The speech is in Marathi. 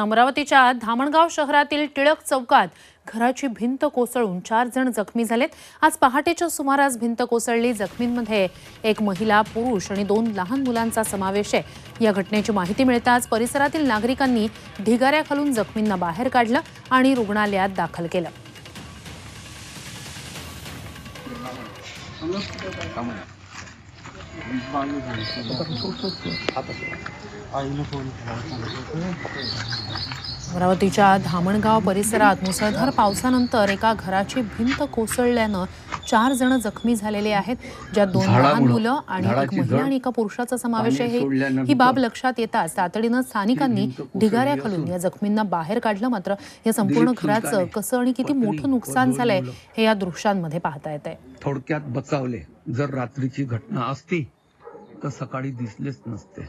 अमरावतीच्या धामणगाव शहरातील टिळक चौकात घराची भिंत कोसळून चार जण जखमी झालेत. आज पहाटेच्या सुमारास भिंत कोसळली. जखमींमध्ये एक महिला पुरुष आणि दोन लहान मुलांचा समावेश आहे. या घटनेची माहिती मिळताच परिसरातील नागरिकांनी ढिगाऱ्याखालून जखमींना बाहेर काढलं आणि रुग्णालयात दाखल केलं. Thank you. अमरावतीच्या धामणगाव परिसरात मुसळधार पावसानंतर एका घराची भिंत कोसळल्यानं चार जण जखमी झालेले आहेत ज्यात दोन लहान मुलं आणि एक महिला आणि एका पुरुषाचा समावेश आहे. ही बाब लक्षात येताच तातडीनं स्थानिकांनी ढिगाऱ्याखालून या जखमींना बाहेर काढलं. मात्र या संपूर्ण घराचं कसं आणि किती मोठं नुकसान झालंय. हे या दृश्यांमध्ये पाहता येत आहे. थोडक्यात बचावले. जर रात्रीची घटना असती तर सकाळी दिसलेच नसते.